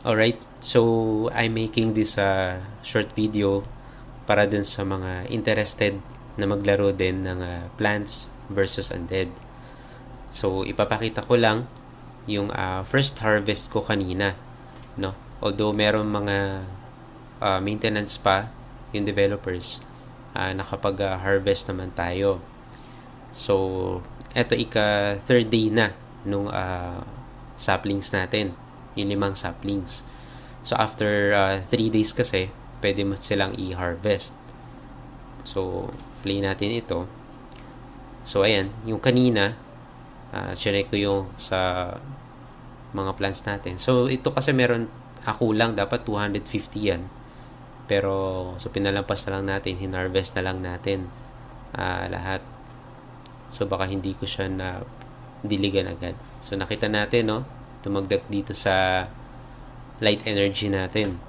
Alright, so I'm making this uh, short video para dun sa mga interested na maglaro din ng uh, Plants versus Undead. So, ipapakita ko lang yung uh, first harvest ko kanina. No? Although meron mga uh, maintenance pa yung developers, uh, nakapag-harvest naman tayo. So, eto ika third day na nung uh, saplings natin yung limang saplings. So, after 3 uh, days kasi, pwede mo silang i-harvest. So, play natin ito. So, ayan, yung kanina, uh, chinek ko yung sa mga plants natin. So, ito kasi meron ako lang, dapat 250 yan. Pero, so pinalampas na lang natin, hinarvest na lang natin uh, lahat. So, baka hindi ko siya na diligan agad. So, nakita natin, no? Tumagdak dito sa light energy natin.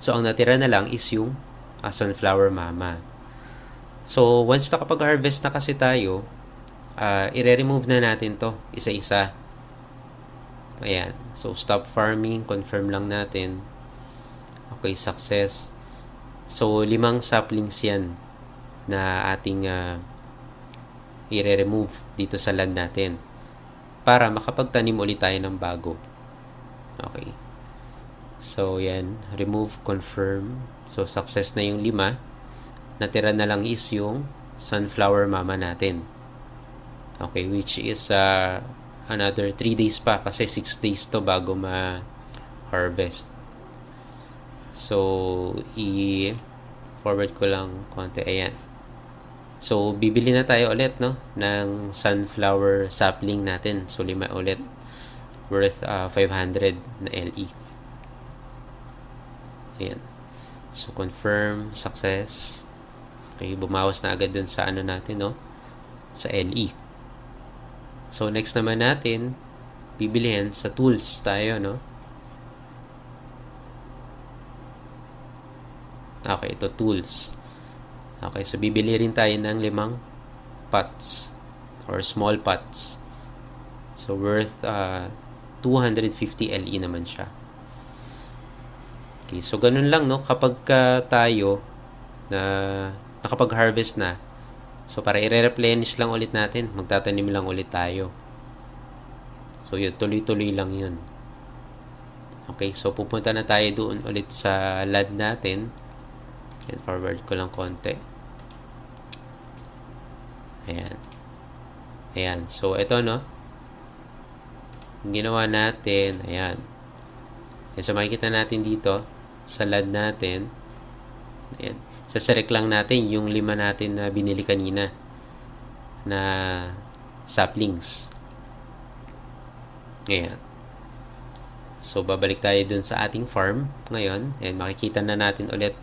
So, ang natira na lang is yung uh, sunflower mama. So, once nakapag-harvest na kasi tayo, uh, i-remove na natin to isa-isa. Ayan. So, stop farming. Confirm lang natin. Okay, success. So, limang saplings yan na ating uh, i-remove dito sa land natin para makapagtanim ulit tayo ng bago. Okay. So, yan. Remove, confirm. So, success na yung lima. Natira na lang is yung sunflower mama natin. Okay, which is uh, another 3 days pa kasi 6 days to bago ma-harvest. So, i-forward ko lang konti. Ayan. So, bibili na tayo ulit, no? Ng sunflower sapling natin. So, lima ulit. Worth uh, 500 na LE. Ayan. So, confirm, success. Okay, bumawas na agad dun sa ano natin, no? Sa LE. So, next naman natin, bibilihin sa tools tayo, no? Okay, ito tools. Okay, so bibili rin tayo ng limang pots or small pots. So worth uh, 250 LE naman siya. Okay, so ganun lang no kapag ka tayo na nakapag-harvest na. So para i-replenish lang ulit natin, magtatanim lang ulit tayo. So yun, tuloy-tuloy lang yun. Okay, so pupunta na tayo doon ulit sa LAD natin. Yan, forward ko lang konti. Ayan. Ayan. So, ito, no? Ang ginawa natin, ayan. Ayan. So, makikita natin dito, sa LAD natin, ayan. Saselect lang natin yung lima natin na binili kanina na saplings. Ayan. So, babalik tayo dun sa ating farm ngayon. Ayan, makikita na natin ulit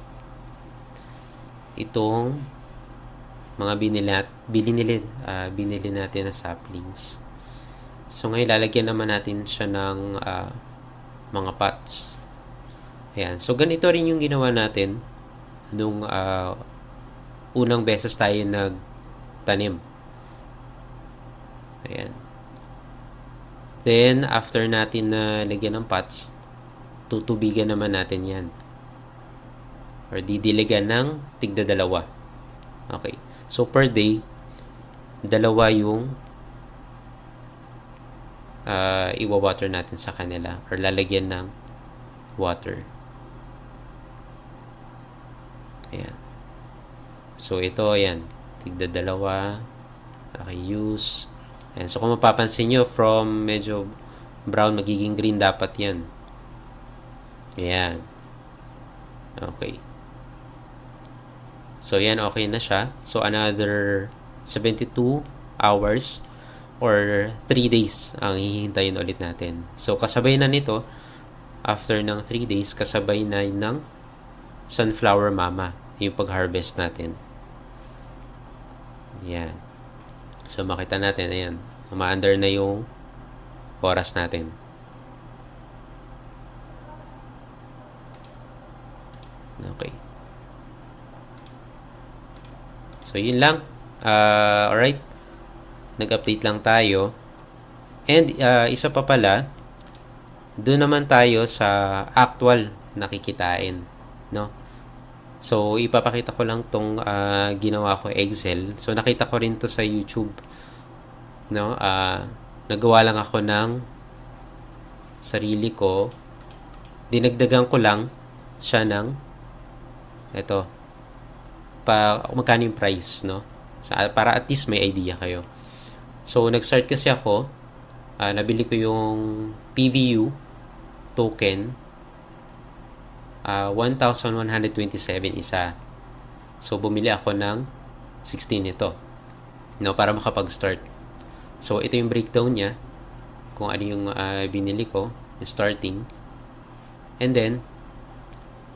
itong mga binili, binili, uh, binili natin na saplings. So ngayon lalagyan naman natin siya ng uh, mga pots. Ayan. So ganito rin yung ginawa natin nung uh, unang beses tayo nagtanim. Ayan. Then, after natin na lagyan ng pots, tutubigan naman natin yan. Or didiligan ng tigda dalawa. Okay. So, per day, dalawa yung uh, iwa-water natin sa kanila or lalagyan ng water. Ayan. So, ito, ayan. Tigda dalawa. Okay, use. Ayan. So, kung mapapansin nyo, from medyo brown, magiging green dapat yan. Ayan. Okay. So, yan, okay na siya. So, another 72 hours or 3 days ang hihintayin ulit natin. So, kasabay na nito, after ng 3 days, kasabay na ng sunflower mama, yung pag-harvest natin. Yan. So, makita natin, ayan, umaandar na yung oras natin. Okay. So, yun lang. Uh, alright. Nag-update lang tayo. And, uh, isa pa pala, doon naman tayo sa actual na kikitain, no? So, ipapakita ko lang tong ah, ginawa ko Excel. So, nakita ko rin to sa YouTube. No? Ah, nagawa lang ako ng sarili ko. Dinagdagan ko lang siya ng ito pa magkano yung price, no? Sa, para at least may idea kayo. So, nag-start kasi ako. ah, nabili ko yung PVU token ah 1,127 isa. So, bumili ako ng 16 nito. No, para makapag-start. So, ito yung breakdown niya. Kung ano yung ah, binili ko. Starting. And then,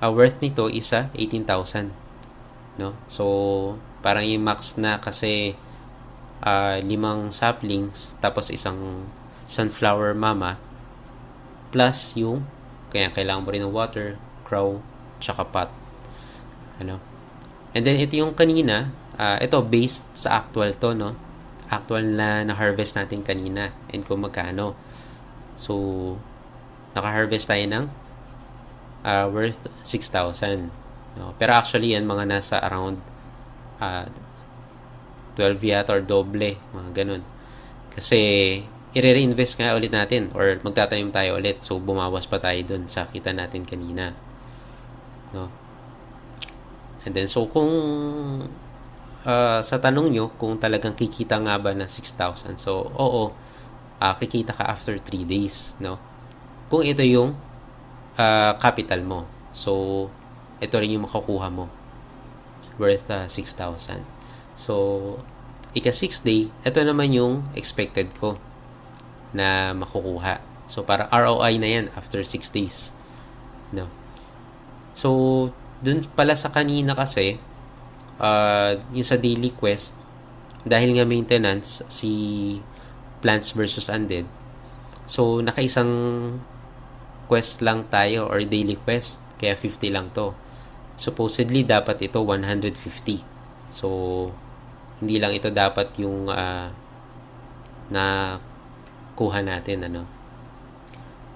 ah, worth nito isa 18,000. No? So, parang yung max na kasi ah, limang saplings tapos isang sunflower mama plus yung kaya kailangan mo rin ng water, crow, tsaka pot. Ano? And then ito yung kanina, ah, ito based sa actual to, no? Actual na na-harvest natin kanina and kung magkano. So, naka-harvest tayo ng ah, worth 6,000. No? Pero actually, yan mga nasa around ah, 12 yata or doble, mga ganun. Kasi, i-reinvest nga ulit natin or magtatanim tayo ulit. So, bumawas pa tayo dun sa kita natin kanina. No? And then, so kung ah, sa tanong nyo, kung talagang kikita nga ba na 6,000. So, oo, ah, kikita ka after 3 days, no? Kung ito yung ah, capital mo. So, ito rin yung makukuha mo. Worth ah, 6,000. So, ika 6 day, ito naman yung expected ko na makukuha. So, para ROI na yan after 6 days. No? So, dun pala sa kanina kasi, uh, yung sa daily quest, dahil nga maintenance, si Plants vs. Undead, so, nakaisang quest lang tayo or daily quest, kaya 50 lang to. Supposedly, dapat ito 150. So, hindi lang ito dapat yung uh, na kuha natin, ano.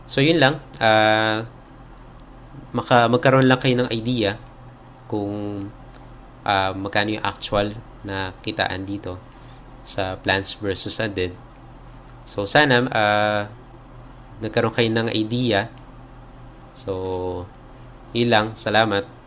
So, yun lang. Ah, maka, magkaroon lang kayo ng idea kung ah, magkano yung actual na kitaan dito sa Plants vs. Undead. So, sana ah, nagkaroon kayo ng idea. So, yun lang. Salamat.